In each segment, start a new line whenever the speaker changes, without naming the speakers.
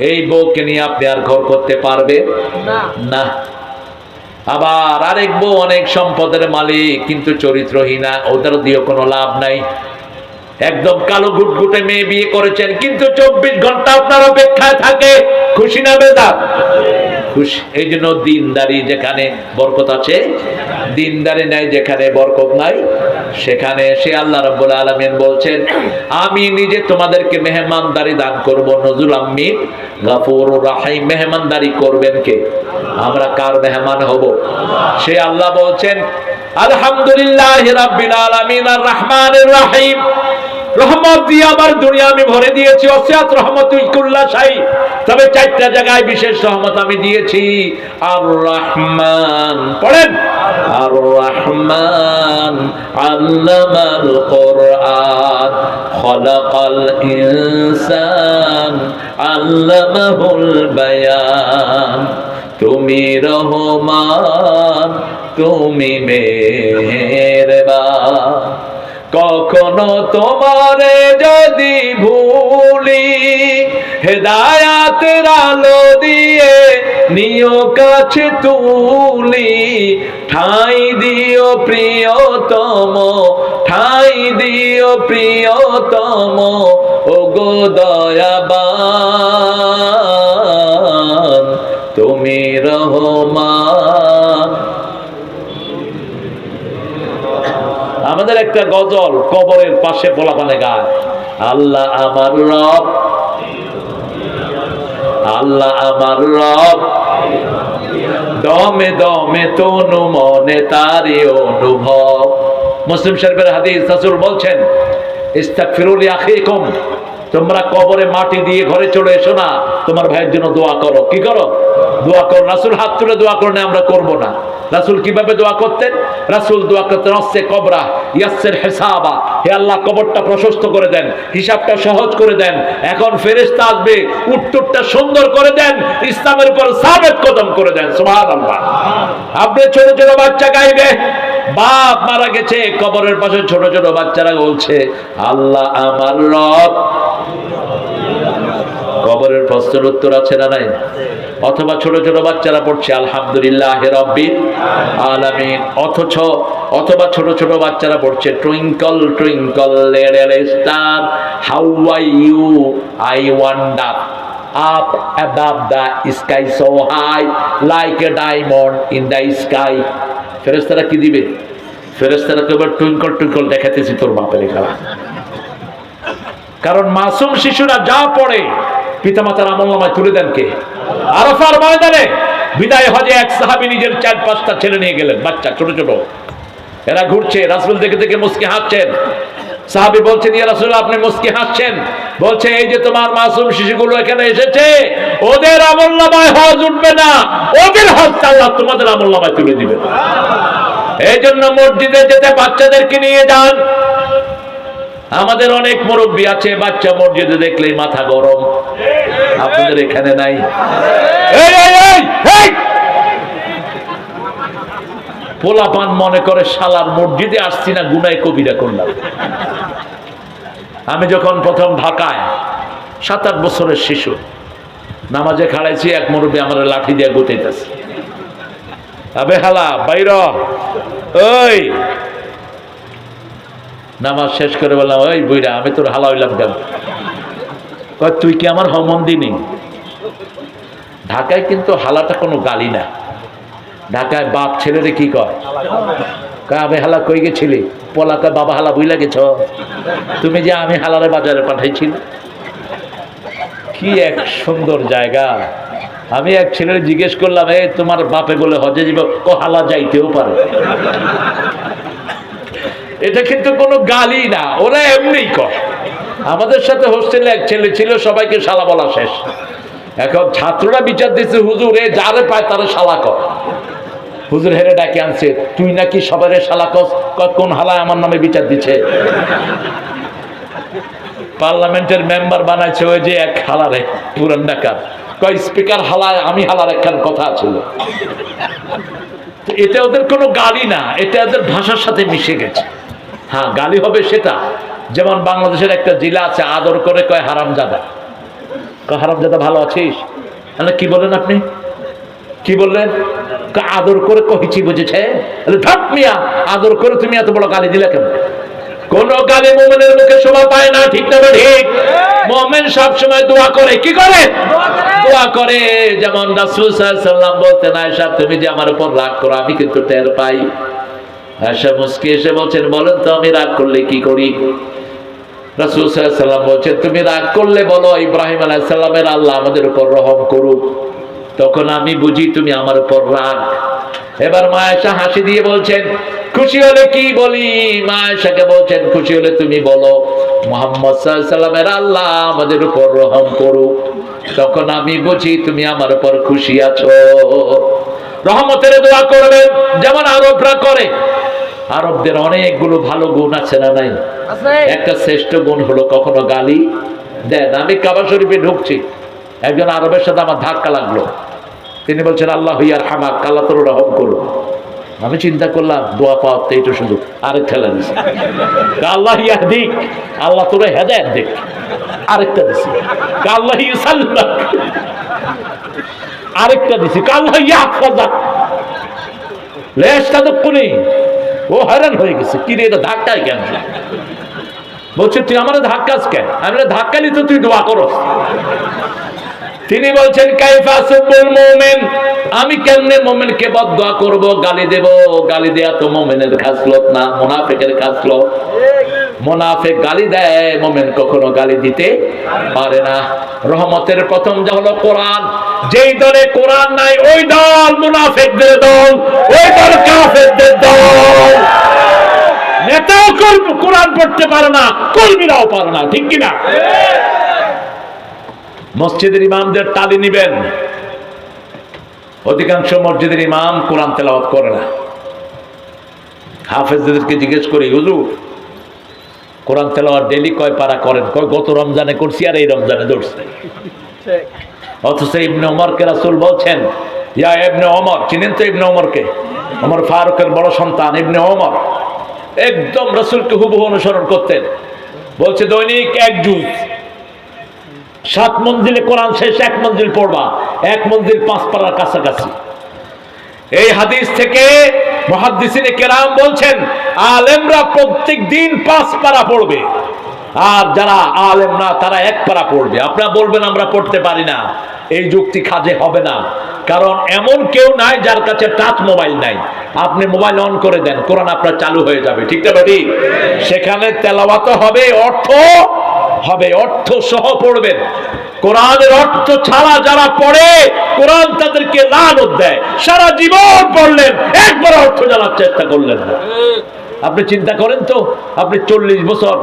এই বউকে নিয়ে আপনি আর ঘর করতে পারবে? না। আবার আরেক বউ অনেক সম্পদের মালিক কিন্তু চরিত্রহীনা ওদের দিয়ে কোনো লাভ নাই। একদম কালো ঘুটঘুটে মেয়ে বিয়ে করেছেন কিন্তু চব্বিশ ঘণ্টা আপনার অপেক্ষায় থাকে। খুশি না বেদার খুশি। এই জন্য দিনদারি যেখানে বরকত আছে দিনদারি নাই যেখানে বরকত নাই। সেখানে সে আল্লাহ রাব্বুল আলামিন বলছেন, আমি নিজে তোমাদেরকে মেহমানদারি দান করব, নজরুল আমিন গাফুর রাহিম, মেহমানদারি করবেন কে? আমরা কার মেহমান হব? সে আল্লাহ বলছেন, আলহামদুলিল্লাহ রাব্বিল আলামিন আর রহমানির রহিম। রহমত দিয়ে আমার দুনিয়া আমি ভরে দিয়েছি। অসিয়াত রহমত ইকুল্লা শাহী। তবে চারটা জায়গায় বিশেষ রহমত আমি দিয়েছি। আর রহমান পড়েন। আর রহমান আল্লামাল কোরআন। খলাকাল ইনসান। আল্লামাহুল বায়ান। তুমি রহমান, তুমি মেহেরবান। কখনো তোমারে যদি ভুলি হেদায়াত আলো দিয়ে নিয় কাছে তুলি। ঠাই দিও প্রিয়তম, ঠাই দিও প্রিয়তম ও গো দয়াবান। একটা গজল কবরের পাশে পোলাপানে গায়। আল্লাহ আমার রব। আল্লাহ আমার রব। দমে দমে তনু মনে তারি অনুভব। মুসলিম শরীফের হাদিস রাসূল বলছেন ইস্তাগফিরুল আখিকুম তোমরা কবরে মাটি দিয়ে ঘরে চলে এসো না, তোমার ভাইয়ের জন্য দোয়া করো। কি করো? দোয়া করো। রাসূল হাত তুলে দোয়া করেন আমরা করব না। রাসূল কীভাবে দোয়া করতেন? রাসূল দোয়া করতেন অস্সে কবরা, ইয়াসসির হিসাবা। হে আল্লাহ, কবরটা প্রশস্ত করে দেন, হিসাবটা সহজ করে দেন। এখন ফেরেশতা আসবে, উত্তরটা সুন্দর করে দেন, ইসলামের উপর সাবেত কদম করে দেন। সুবহানাল্লাহ। আপনি ছোট ছোট বাচ্চা গাইবে, বাপ মারা গেছে, কবরের পাশে ছোট ছোট বাচ্চারা বলছে, আল্লাহ আমার রব। কবরের প্রশ্নের উত্তর আছে না নাই? অথবা ছোট ছোট বাচ্চারা পড়ছে, আলহামদুলিল্লাহ রব্বিল আলামিন। অথচ, অথবা ছোট ছোট বাচ্চারা পড়ছে, twinkle twinkle star, how are you? I wonder up above the sky so high like a diamond in the sky ফেরেশতারা কি দিবে? ফেরেশতারা তো এবার টুইঙ্কল টুইঙ্কল দেখাতেছি তোর বাপের খেলা। কারণ মাসুম শিশুরা যা পড়ে, পিতামাতার আমল নামায় তুলে দেন কে? আরফার ময়দানে বিদায় হজে এক সাহাবি নিজের চার পাঁচটা ছেলে নিয়ে গেলেন, বাচ্চা, ছোট ছোট। এরা ঘুরছে, রাসুল দেখে দেখে মুসকি হাসছেন। সাহাবি বলছেন ইয়া রাসূল আপনি মুসকি হাসছেন? বলছে, এই যে তোমার মাসুম শিশুগুলো এখানে এসেছে, ওদের আমল হজ উঠবে না। ওদের হজ আল্লাহ তোমাদের আমল তুলে দিবে। এই জন্য মসজিদে যেতে বাচ্চাদেরকে নিয়ে যান। আমাদের অনেক মুরব্বী আছে, বাচ্চা মসজিদে দেখলেই মাথা গরম। আপনাদের এখানে নাই! পোলাপান মনে করে শালার মসজিদে আসছি না গুনায় কবিরা করলাম। আমি যখন প্রথম ঢাকায় সাত আট বছরের শিশু নামাজে খাড়াইছি এক মুরব্বী আমার লাঠি দিয়ে গুটাইতেছে আবে হালা বাইর ওই! নামাজ শেষ করে বললাম ওই বইরা আমি তোর হালা হইলাম কেন? কয়, তুই কি আমার হমন দিনি ঢাকায় কিন্তু হালাটা কোনো গালি না। ঢাকায় বাপ ছেলেরে কি কয়? আমি হালা কই গেছিলি? পলাকা বাবা হালা বুইলা গেছ? তুমি যে আমি হালারে বাজারে পাঠাইছিল? কি এক সুন্দর জায়গা। আমি এক ছেলের জিজ্ঞেস করলাম এ তোমার বাপে বলে হজে যাব ও হালা যাইতেও পারে? এটা কিন্তু কোনো গালি না ওরা এমনিই কর আমাদের সাথে হোস্টেলে এক ছেলে ছিল, সবাইকে শালা বলা শেষ। এখন ছাত্ররা বিচার দিচ্ছে হুজুর, এ যারে পায় তারা শালা কর। হুজুর হেরে ডাকে আনছে, তুই নাকি সবারে শালা কস? কোন হালায় আমার নামে বিচার দিচ্ছে পার্লামেন্টের মেম্বার বানাইছে ওই যে এক হালারে, পুরান ঢাকার। কয়, স্পিকার হালায়, আমি হালার একখান কথা ছিল। এটা ওদের কোনো গালি না এটা ওদের ভাষার সাথে মিশে গেছে। হ্যাঁ গালি হবে সেটা। যেমন বাংলাদেশের একটা জেলা আছে, আদর করে কয় হারামজাদা। হারাম দাদা ভালো আছিস? তাহলে কি বললেন আপনি? কি বললেন? আদর করে কহিছি বুঝেছে? আদর করে তুমি এত বড় গালি দিলে কেন? কোন গালি মোমেনের মুখে শোভা পায় না, ঠিক না ঠিক? মোমেন সব সময় দোয়া করে, কি করে? দোয়া করে। যেমন রাসূল সাল্লাল্লাহু বলতেন, আয়েশা, তুমি যে আমার উপর রাগ করো, আমি কিন্তু টের পাই। আয়েশা মুস্কি এসে বলছেন, বলেন তো, আমি রাগ করলে কি করি? রাসূল সাল্লাল্লাহু বলছেন, তুমি রাগ করলে বলো, ইব্রাহিম আল্লাহ আমাদের উপর রহম করুক। তখন আমি বুঝি তুমি আমার উপর রাগ। এবার হাসি দিয়ে বলছেন, খুশি হলে কি বলি? বলছেন, খুশি হলে তুমি বলো, মোহাম্মদ সাল্লামের আল্লাহ আমাদের উপর রহম করুক। তখন আমি বুঝি তুমি আমার উপর খুশি আছো। রহমতের দোয়া করবে যেমন আরবরা করে। আরবদের অনেকগুলো ভালো গুণ আছে না নাই? একটা শ্রেষ্ঠ গুণ হলো কখনো গালি দেন আমি কাবা শরীফে ঢুকছি। একজন আরবের সাথে আমার ধাক্কা লাগল। তিনি বলছেন আল্লাহ হইয়ার হামাক আল্লাহ তোর রহম করো আমি চিন্তা করলাম দোয়া পাওয়া তো এইটা শুধু আরেক খেলা দিছে। আল্লাহ ইয়া দিক আল্লাহ তোর হেদায়ত দিক। আরেকটা দিছি। আল্লাহ ইসাল্লাক আরেকটা দিছে। আল্লাহ ইয়া ফাজাক লেশটা তো কোনি ও হয়রান হয়ে গেছে। কি রে এটা ধাক্কায় কেন? বলছে, তুই আমার ধাক্কাস কেন আমি ধাক্কালি ধাক্কা নিতে তুই দোয়া করস। তিনি বলছেন, কাইফা আমি কেমনে মুমিনকে বদদোয়া করব? গালি দেব। গালি দেয়া তো মোমেনের খাসলত না, মুনাফিকের খাসলত। মুনাফিক গালি দেয়, মুমিন কখনো গালি দিতে পারে না। রহমতের প্রথম যা হলো কোরআন। যেই দলে কোরআন নাই, ওই দল মুনাফিকদের দল, ওই দল কাফেরদের দল। নেতাও কোরআন পড়তে পারে না, কর্মীরাও পারে না, ঠিক কিনা? মসজিদের ইমামদের তালি নিবেন। অধিকাংশ মসজিদের ইমাম কোরআন তেলাওয়াত করে না। হাফেজদেরকে জিজ্ঞেস করি, হুজুর কোরআন তেলাওয়াত ডেলি কয় পারা করেন? কয় গত রমজানে করছি আর এই রমজানে ধরছে। অথচ ইবনে ওমরকে রাসূল বলছেন ইয়া ইবনে ওমর চিনেন তো ইবনে ওমরকে? ওমর ফারুকের বড় সন্তান ইবনে ওমর। একদম রাসূলকে হুবহু অনুসরণ করতেন। বলছে দৈনিক এক জুজ সাত মঞ্জিলে কোরআন শেষ এক মঞ্জিল পড়বা এক মঞ্জিল পাঁচ পাড়ার কাছাকাছি। এই হাদিস থেকে মহাদ্দিসিনে কেরাম বলছেন, আলেমরা প্রত্যেক দিন পাঁচ পারা পড়বে। আর যারা আলেম না, তারা এক পারা পড়বে। আপনারা বলবেন, আমরা পড়তে পারি না। এই যুক্তি কাজে হবে না। কারণ এমন কেউ নাই যার কাছে টাচ মোবাইল নাই। আপনি মোবাইল অন করে দেন, কোরআন আপনার চালু হয়ে যাবে। ঠিক না ঠিক সেখানে তেলাওয়াত হবে, অর্থ হবে অর্থ সহ পড়বেন। কোরআনের অর্থ ছাড়া যারা পড়ে, কোরআন তাদেরকে লানত দেয়। সারা জীবন পড়লেন, একবার অর্থ জানার চেষ্টা করলেন না। আপনি চিন্তা করেন তো, আপনি চল্লিশ বছর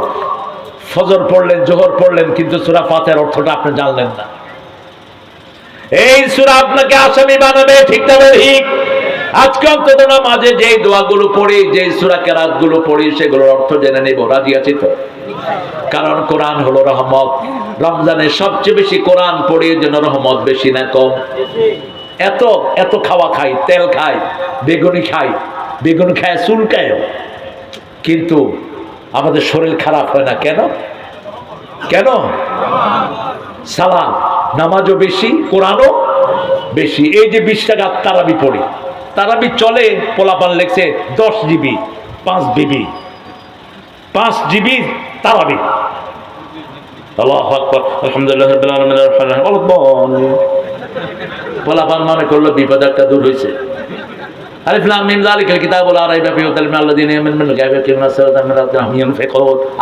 ফজর পড়লেন, জোহর পড়লেন, কিন্তু সুরা ফাতের অর্থটা আপনি জানলেন না। এই সুরা আপনাকে আসামি বানাবে, ঠিক না ঠিক আজকে অন্তত না মাঝে যেই দোয়াগুলো পড়ি, যেই সুরা কেরাতগুলো পড়ি, সেগুলোর অর্থ জেনে নেব। রাজি আছি তো? কারণ কোরআন হলো রহমত। রমজানের সবচেয়ে বেশি কোরআন পড়ি জন্য রহমত বেশি না কম। এত এত খাওয়া খাই, তেল খাই, বেগুনি খাই, বেগুন খায়, চুল খায়। কিন্তু আমাদের শরীর খারাপ হয় না কেন? কেন? সালাম নামাজও বেশি, কোরআনও বেশি। এই যে বিশ টাকা তারাবি পড়ি। তারাবি চলে, পোলাপান লেখছে দশ জিবি পাঁচ জিবি পাঁচ জিবি তারাবি পোলাপান মনে করল বিপদ একটা দূর হয়েছে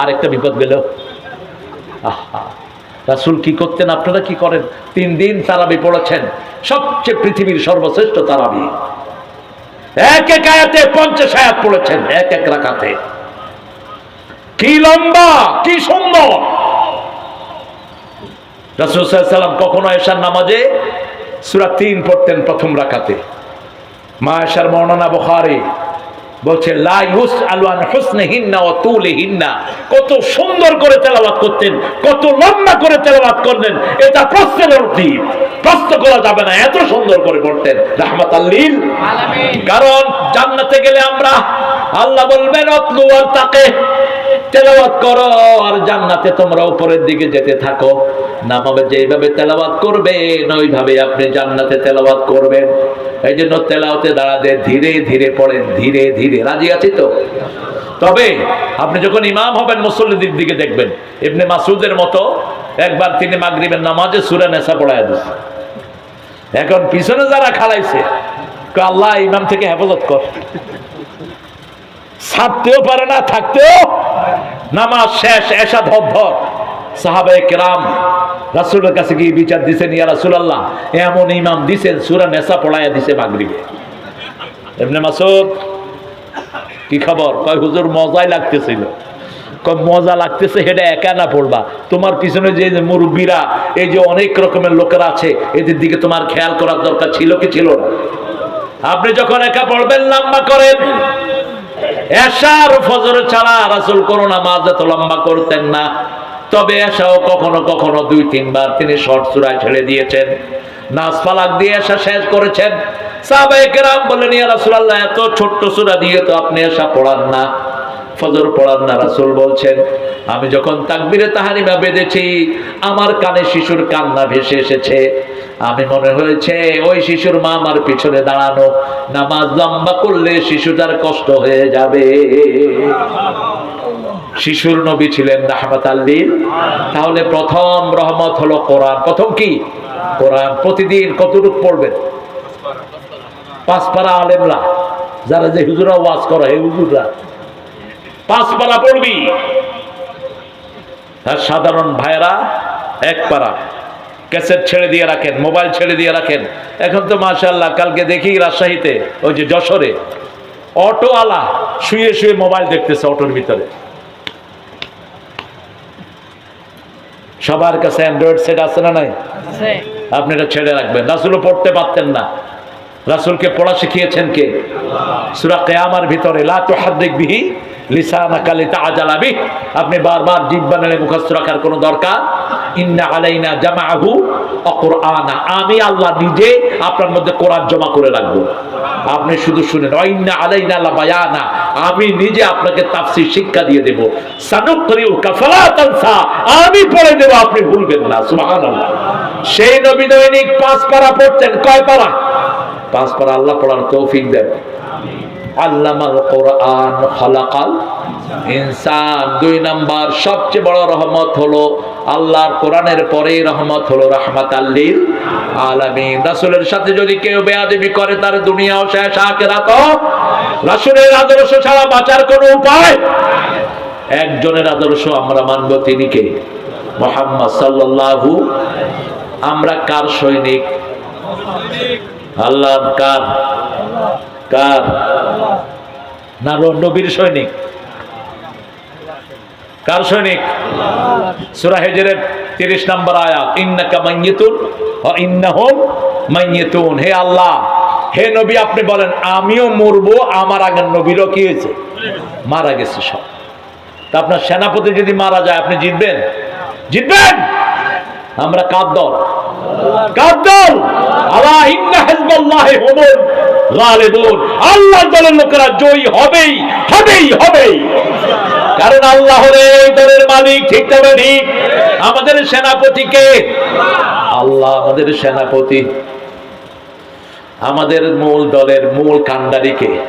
আরেকটা বিপদ গেল। আহা, রাসূল কি করতেন? আপনারা কি করেন? তিন দিন তারাবি পড়েছেন। সবচেয়ে পৃথিবীর সর্বশ্রেষ্ঠ তারাবি এক এক আয়াতে পঞ্চাশ আয়াত পড়েছেন, এক এক রাখাতে কি লম্বা, কি সুন্দর। রাসুসাল্লাম কখনো এসার নামাজে সুরা তিন পড়তেন প্রথম রাখাতে মা এসার মর্ণনা বুখারী বলছে কত সুন্দর করে তেলাবাদ করতেন কত লম্বা করে তেলাবাদ করলেন এটা প্রশ্নের অর্থী প্রশ্ন করা যাবে না এত সুন্দর করে করতেন রাহমাত লিল। কারণ জান্নাতে গেলে আমরা আল্লাহ বলবেন অতলু আর তাকে। তবে আপনি যখন ইমাম হবেন, মুসল্লিদের দিকে দেখবেন। ইবনে মাসুদের মতো একবার তিনি মাগরিবের নামাজে সুরে নেশা পড়ায় দিচ্ছে এখন পিছনে যারা খালাইছে আল্লাহ ইমাম থেকে হেফাজত কর। ছাড়তেও পারে না, থাকতেও নামাজ শেষ এসা ধর। কেরাম রাসূলের কাছে বিচার দিছেন এমন ইমাম দিছেন, সূরা নেসা পড়ায়া দিছে কি খবর? মজাই লাগতেছিল। মজা লাগতেছে একা না পড়বা? তোমার পিছনে যে মুরব্বীরা, এই যে অনেক রকমের লোকেরা আছে, এদের দিকে তোমার খেয়াল করার দরকার ছিল কি ছিল না? আপনি যখন একা পড়বেন, লম্বা করেন। এশার ফজর ছাড়া রাসুল কোন নামাজ এত লম্বা করতেন না। তবে এশাও কখনো কখনো দুই, তিনবার তিনি শর্ট চূড়ায় ছেড়ে দিয়েছেন। নাচ পালাক দিয়ে এসা শেষ করেছেন। সাহাবায়ে কেরাম বলেন ইয়া রাসূলুল্লাহ, এত ছোট্ট সূরা দিয়ে তো আপনি এসা পড়ান না। ফজর পড়ান না রাসূল বলছেন, আমি যখন তাকবীরে তাহারিমা বেঁধেছি, আমার কানে শিশুর কান্না ভেসে এসেছে। আমি মনে হয়েছে, ওই শিশুর মা আমার পিছনে দাঁড়ানো, নামাজ লম্বা করলে শিশুটার কষ্ট হয়ে যাবে। শিশুর নবী ছিলেন রাহমাত আল্লিল তাহলে প্রথম রহমত হলো কোরআন। প্রথম কি? কোরআন। প্রতিদিন কতটুকু পড়বেন? পাঁচ পারা আলেমরা, যারা যে হুজুরা ওয়াজ করে এই হুজুররা পাঁচ পারা পড়বি। আর সাধারণ ভাইরা এক পারা। ক্যাসেট ছেড়ে দিয়ে রাখেন মোবাইল ছেড়ে দিয়ে রাখেন। এখন তো মাশাল্লাহ কালকে দেখি রাজশাহীতে ওই যে যশোরে অটোওয়ালা শুয়ে শুয়ে মোবাইল দেখতেছে অটোর ভিতরে। সবার কাছে অ্যান্ড্রয়েড সেট আছে না নাই? আপনি এটা ছেড়ে রাখবেন। রাসুলও পড়তে পারতেন না। রাসুলকে পড়া শিখিয়েছেন কে? সুরা কেয়ামার ভিতরে লা তুহাদ্দিক বিহি আপনি বারবার জিভ বানালে মুখস্থ রাখার কোনো দরকার? ইন্না আলাইনা জামাহু অকুরআনা আমি আল্লাহ নিজে আপনার মধ্যে কোরআন জমা করে রাখব। আপনি শুধু শুনেন ইন্না আলাইনা বায়ানা আমি নিজে আপনাকে তাফসীর শিক্ষা দিয়ে দেব। সানুকরিউ কাফালা তানসা। আমি পড়ে দেব, আপনি ভুলবেন না, সুবহানাল্লাহ। সেই নবী দৈনিক পাঁচ পারা পড়তেন, কয় পারা? পাঁচ পারা আল্লাহ পড়ার তৌফিক দেন। কোরআন দুই সবচেয়ে বড় রহমত হলো আল্লাহর কোরআনের পরেই রহমত হলো রাহমাত আল্লিল আলামিন। রাসূলের সাথে যদি কেউ বেয়াদবি করে, তার দুনিয়াও শেষ আখিরাত রাসূলের আদর্শ ছাড়া বাঁচার কোনো উপায়? একজনের আদর্শ আমরা মানব, তিনি কে? মোহাম্মদ সাল্লাল্লাহু, আমরা কার সৈনিক? আল্লাহ কার? কার? না নবীর সৈনিক। কার সৈনিক? সূরা হিজরের 30 নম্বর আয়াত, ইন্নাকা ইন্নাহুম হে আল্লাহ, হে নবী, আপনি বলেন, আমিও মরবো, আমার আগের নবীরও কি হয়েছে? মারা গেছে সব। তা আপনার সেনাপতি যদি মারা যায়, আপনি জিতবেন? জিতবেন? আমরা কার দল? আল্লাহ দলের লোকেরা হবেই হবেই হবেই। কারণ এই দলের মালিক ঠিক তবে ঠিক আমাদের সেনাপতিকে। আল্লাহ আমাদের সেনাপতি। আমাদের মূল দলের মূল কান্ডারিকে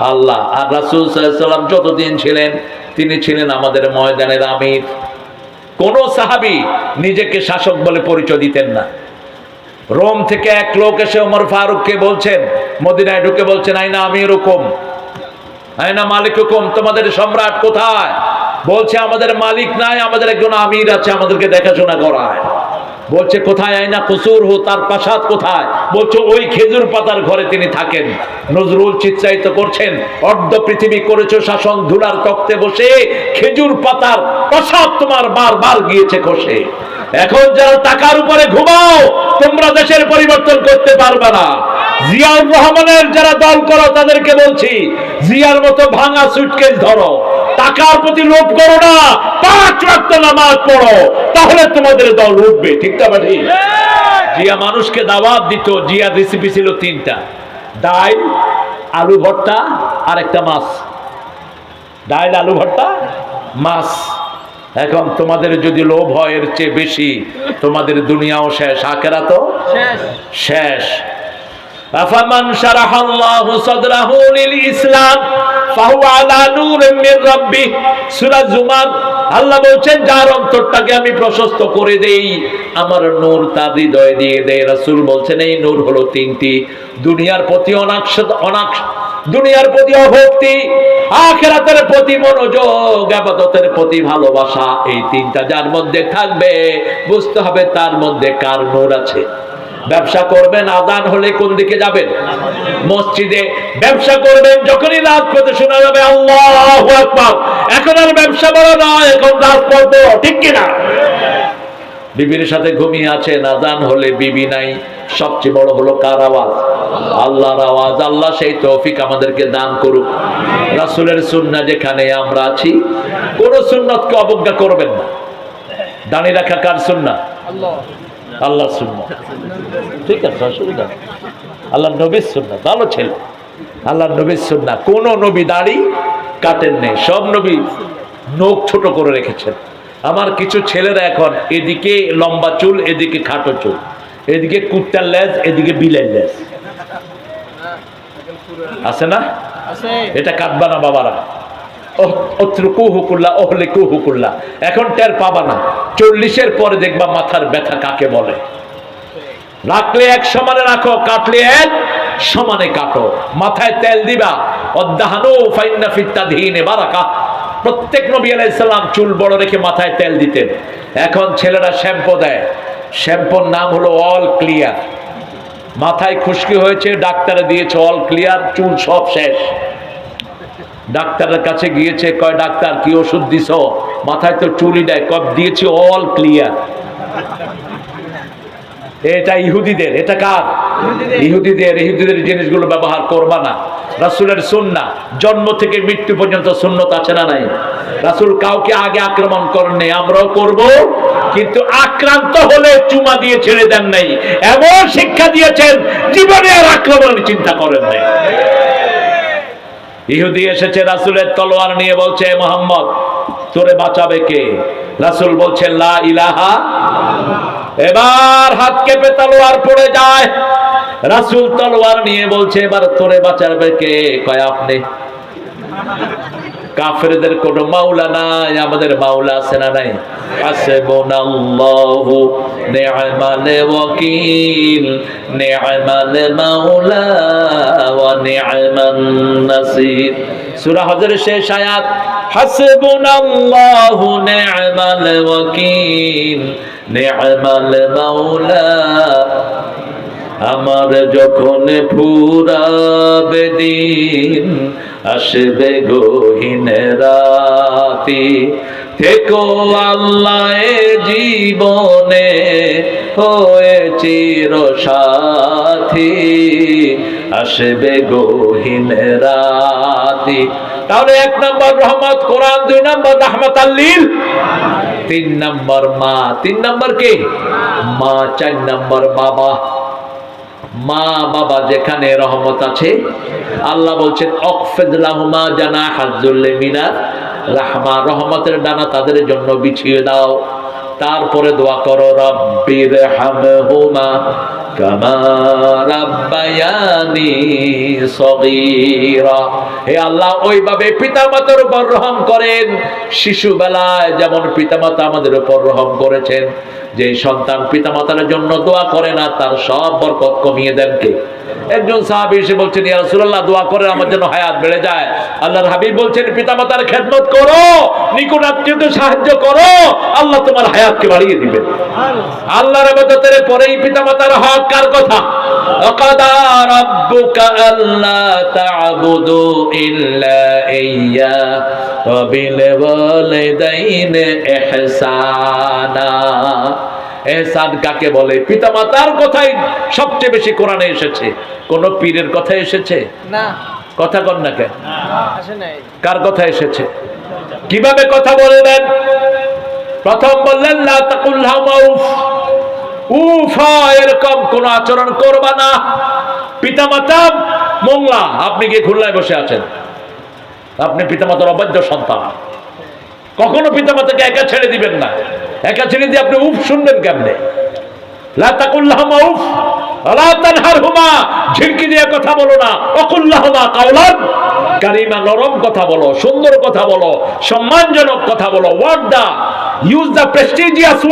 আল্লাহ। আর রাসূল সাল্লাম যতদিন ছিলেন, তিনি ছিলেন আমাদের ময়দানের আমির। কোন সাহাবি নিজেকে শাসক বলে পরিচয় দিতেন না। রোম থেকে এক লোক এসে ওমর ফারুককে বলছেন, মদিনায় ঢুকে বলছেন, আইনা আমি এরকম আইনা মালিক হুকুম তোমাদের সম্রাট কোথায়? বলছে, আমাদের মালিক নাই, আমাদের একজন আমির আছে, আমাদেরকে দেখাশোনা করায়। বলছে, কোথায় আইনা কসুর হো, তার প্রাসাদ কোথায়? বলছে, ওই খেজুর পাতার ঘরে তিনি থাকেন। নজরুল চিৎসাহিত করছেন, অর্ধ পৃথিবী করেছ শাসন ধুলার তক্তে বসে, খেজুর পাতার প্রাসাদ তোমার বারবার গিয়েছে খসে। এখন যারা টাকার উপরে ঘুমাও, তোমরা দেশের পরিবর্তন করতে পারবে না। জিয়াউর রহমানের যারা দল করো তাদেরকে বলছি জিয়ার মতো ভাঙা সুটকেস ধরো। টাকার প্রতি লোভ করো না পাঁচ ওয়াক্ত নামাজ পড়ো তাহলে তোমাদের দল উঠবে ঠিক তো ঠিক জিয়া মানুষকে দাওয়াত দিত জিয়ার রেসিপি ছিল তিনটা। ডাল আলু ভর্তা আর একটা মাছ। ডাল আলু ভর্তা মাস এখন তোমাদের যদি লোভ হয় এর চেয়ে বেশি তোমাদের দুনিয়াও শেষ আখেরা তো
শেষ।
শেষ। আফামান শারাহাল্লাহু সাদরাহু লিল আল্লাহ বলছেন, যার অন্তরটাকে আমি প্রশস্ত করে দেই, আমার নূর তার দিয়ে দেয়। বলছেন, এই নূর হলো তিনটি, দুনিয়ার প্রতি দুনিয়ার প্রতি অভক্তি, আখেরাতের প্রতি মনোযোগ, আবাদতের প্রতি ভালোবাসা, এই তিনটা যার মধ্যে থাকবে, বুঝতে হবে তার মধ্যে কার নূর আছে। ব্যবসা করবেন আদান হলে কোন দিকে যাবেন? মসজিদে ব্যবসা করবেন, যখনই রাজপথে শোনা যাবে, আল্লাহ এখন আর ব্যবসা বড় নয়, এখন রাজপথ বড় ঠিক কিনা বিবির সাথে ঘুমিয়ে আছে নাজান হলে বিবি নাই, সবচেয়ে বড় হলো কার আওয়াজ? আল্লাহর আওয়াজ, আল্লাহ সেই তৌফিক আমাদেরকে দান করুক। রাসূলের সুন্নাহ যেখানে আমরা আছি, কোন সুন্নতকে অবজ্ঞা করবেন না। দাঁড়িয়ে রাখা কার সুন্নাহ?
আল্লাহ
সুন্নাহ। ঠিক আছে অসুবিধা আল্লাহ নবীর সুন্নাহ ভালো ছেলে। আল্লাহ নবীর সুন্নাহ। কোনো নবী দাড়ি কাটেন নেই সব নবী নখ ছোট করে রেখেছেন। আমার কিছু ছেলেরা এখন এদিকে লম্বা চুল এদিকে খাটো চুল। এদিকে কুত্তার লেজ এদিকে বিলের লেজ। আছে না? এটা কাটবা না বাবারা? এখন টের পাবা না, চল্লিশের পরে দেখবা মাথার ব্যথা কাকে বলে। রাখলে এক সমানে রাখো, কাটলে এক সমানে কাটো। মাথায় তেল দিবা প্রত্যেক নবী আলাইসাল্লাম চুল বড় রেখে মাথায় তেল দিতেন। এখন ছেলেরা শ্যাম্পু দেয়। শ্যাম্পুর নাম হলো অল ক্লিয়ার। মাথায় খুশকি হয়েছে, ডাক্তারে দিয়েছে অল ক্লিয়ার, চুল সব শেষ। ডাক্তারের কাছে গিয়েছে কয় ডাক্তার কি ওষুধ দিছ? মাথায় তো চুলি দেয় কব দিয়েছি অল ক্লিয়ার এটা ইহুদিদের এটা কার? ইহুদিদের। ইহুদিদের জিনিসগুলো ব্যবহার করবা না। রাসুলের সুন্না জন্ম থেকে মৃত্যু পর্যন্ত সুন্নত আছে না নাই? রাসুল কাউকে আগে আক্রমণ করেননি আমরাও করব কিন্তু আক্রান্ত হলে চুমা দিয়ে ছেড়ে দেন নাই এমন শিক্ষা দিয়েছেন জীবনে আর আক্রমণের চিন্তা করেন নাই। ইহুদি এসেছে, রাসুলের তলোয়ার নিয়ে বলছে মোহাম্মদ, তোরে বাঁচাবে কে? রাসুল বলছে, লা ইলাহা এবার হাত কেঁপে তলোয়ার পড়ে যায়। রাসুল তলোয়ার নিয়ে বলছে, এবার তোরে বাঁচাবে কে? কয়, আপনি। কাফেরদের কোন মাওলা নাই, আমাদের মাওলা আছে না নাই? হাসবুনাল্লাহু নি'মাল ওয়াকিল নি'মাল মাওলা ওয়া নি'মান নাসির। সূরা হজরের শেষ আয়াত, হাসবুনাল্লাহু নি'মাল ওয়াকিল নি'মাল মাওলা। আমার যখন ফুরাবে দিন আসবে গহীন রাতি। থেকো আল্লাহ জীবনে হয়ে চির সাথী আসবে গহীন রাতি। তাহলে এক নম্বর রহমত কোরআন, দুই নম্বর রহমত আল্লিল তিন নম্বর মা, তিন নম্বর কে? মা, চার নম্বর বাবা। মা বাবা যেখানে রহমত আছে, আল্লাহ বলছেন, অকফেদ জানা হাজুল্লে মিনার রাহমা, রহমতের ডানা তাদের জন্য বিছিয়ে দাও। তারপরে দোয়া করো রব্বির হামহুমা কামা রাব্বায়ানি আল্লাহ পিতামাতার রহম করেন। শিশুবেলায় যেমন পিতামাতা আমাদের উপর রহম করেছেন যে সন্তান পিতামাতার জন্য দোয়া করে না, তার সব বরকত কমিয়ে দেন কে? একজন সাহাবি এসে বলছেন, ইয়া রাসূলুল্লাহ, দোয়া করে আমার জন্য হায়াত বেড়ে যায়। আল্লাহর হাবিব বলছেন, পিতামাতার খেদমত করো, নিকট সাহায্য করো, আল্লাহ তোমার হায়াতকে বাড়িয়ে দিবে। আল্লাহর ইবাদতের পরেই পিতামাতার হক কার কথা? ওয়াকাদা এহসান কাকে বলে? পিতামাতার কথাই সবচেয়ে বেশি কোরআনে এসেছে। কোন পীরের কথা এসেছে?
না।
কথা কর না কেন? কার কথা এসেছে? কীভাবে কথা বলবেন? প্রথম বললেন লা তাকুল্লাহুমা উফ। উফ এরকম কোন আচরণ করবা না। পিতামাতা মোংলা আপনি কি খুলনায় বসে আছেন? আপনি পিতামাতার অবাধ্য সন্তান। কখনো পিতামাতাকে একা ছেড়ে দিবেন না। একা ছেড়ে দিয়ে আপনি উফ শুনবেন কেমনে? দিয়ে কথা বলো না। অকুল্লাহুমা নরম কথা বলো, সুন্দর কথা বলো, সম্মানজনক কথা বলো দা ইউজ প্রেস্টিজিয়াস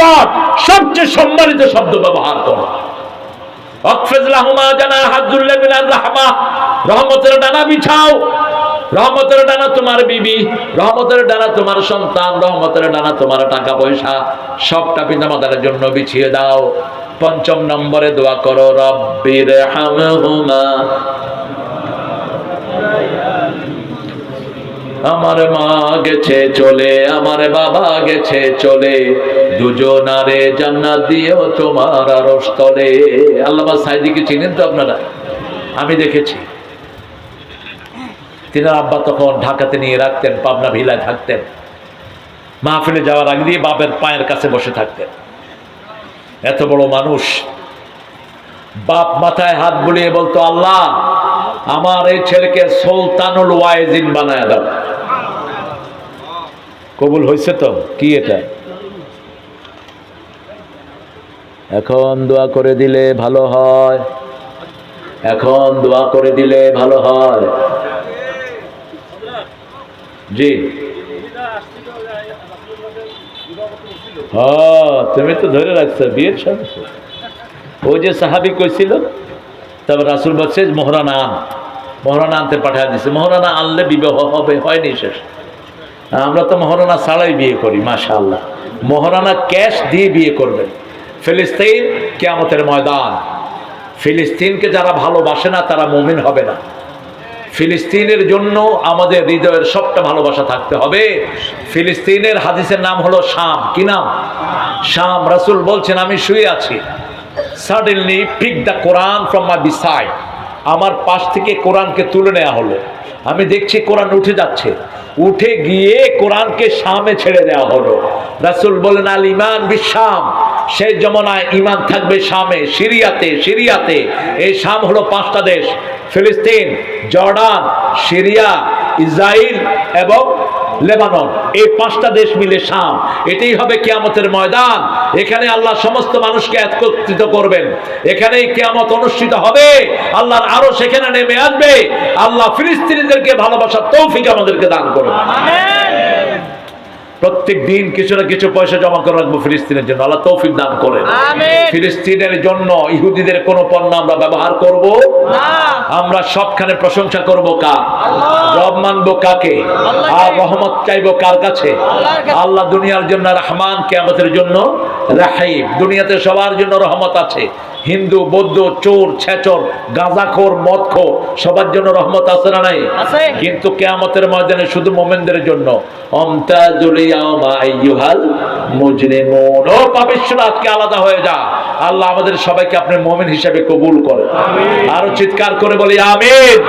সবচেয়ে সম্মানিত শব্দ ব্যবহার করো। অকফেজ লাহুমা জানা হাজুল্লাহ রহমতের ডানা বিছাও রহমতের ডানা তোমার বিবি, রহমতের ডানা তোমার সন্তান, রহমতের ডানা তোমার টাকা পয়সা, সবটা পিতামাতার জন্য বিছিয়ে দাও। পঞ্চম নম্বরে দোয়া করো রব্বির আমার মা গেছে চলে, আমার বাবা গেছে চলে, দুজনারে জান্নাত দিও তোমার আরশ তলে। আল্লামা সাইদিকে চিনেন তো আপনারা? আমি দেখেছি। তিনার আব্বা তখন ঢাকাতে নিয়ে রাখতেন, পাবনা ভিলায় থাকতেন। মাহফিলে যাওয়ার আগে দিয়ে বাপের পায়ের কাছে বসে থাকতেন। এত বড় মানুষ। বাপ মাথায় হাত বুলিয়ে বলতো, আল্লাহ, আমার এই ছেলেকে সুলতানুল ওয়াইজিন বানায় দাও। কবুল হয়েছে তো? কি এটা? এখন দোয়া করে দিলে ভালো হয়। এখন দোয়া করে দিলে ভালো হয়। জি। হ্যাঁ তুমি তো ধরে রাখছো, বিয়ের সাথে। ওই যে সাহাবি কইছিল তবে রাসুল বলছে, মোহরানা আন মোহরানা আনতে পাঠিয়ে দিছে। মোহরানা আনলে বিবাহ হবে, হয়নি শেষ। আমরা তো মহারানা ছাড়াই বিয়ে করি মাশা আল্লাহ মহারানা ক্যাশ দিয়ে বিয়ে করবেন ফিলিস্তিন কেয়ামতের ময়দান। ফিলিস্তিনকে যারা ভালোবাসে না, তারা মুমিন হবে না। ফিলিস্তিনের জন্য আমাদের হৃদয়ের সবটা ভালোবাসা থাকতে হবে। ফিলিস্তিনের হাদিসের নাম হলো শাম। কি নাম? শাম। রাসুল বলছেন, আমি শুয়ে আছি। Suddenly pick the Quran from my beside আমার পাশ থেকে কোরআনকে তুলে নেওয়া হলো। আমি দেখছি কোরআন উঠে যাচ্ছে। উঠে গিয়ে কোরআনকে শামে ছেড়ে দেওয়া হলো। রাসুল বলেন আল ইমান বিশ্বাম সেই জমানায় ইমান থাকবে শামে, সিরিয়াতে সিরিয়াতে। এই শাম হলো পাঁচটা দেশ। ফিলিস্তিন, জর্ডান, সিরিয়া ইসরায়েল এবং লেবানন। এই পাঁচটা দেশ মিলে শাম। এটাই হবে কেয়ামতের ময়দান। এখানে আল্লাহ সমস্ত মানুষকে একত্রিত করবেন। এখানেই কেয়ামত অনুষ্ঠিত হবে। আল্লাহর আরও সেখানে নেমে আসবে। আল্লাহ ফিলিস্তিনিদেরকে ভালোবাসার তৌফিক আমাদেরকে দান করবে প্রত্যেক দিন কিছু না কিছু পয়সা জমা করে রাখব ফিলিস্তিনের জন্য। আল্লাহ তৌফিক দান করেন। ফিলিস্তিনের জন্য ইহুদিদের কোন পণ্য আমরা ব্যবহার করব? আমরা সবখানে প্রশংসা করব কার? রব মানবো কাকে? আর রহমত চাইব কার কাছে? আল্লাহ দুনিয়ার জন্য রহমান কেয়ামতের জন্য রাহিম দুনিয়াতে সবার জন্য রহমত আছে। হিন্দু বৌদ্ধ চোর ছেচর গাঁজাখোর মদখোর সবার জন্য রহমত আছে না নাই? কিন্তু কেয়ামতের ময়দানে শুধু মোমেনদের জন্য। আজকে আলাদা হয়ে যা। আল্লাহ আমাদের সবাইকে আপনি মুমিন হিসেবে কবুল করেন। আরও চিৎকার করে বলি আমিন।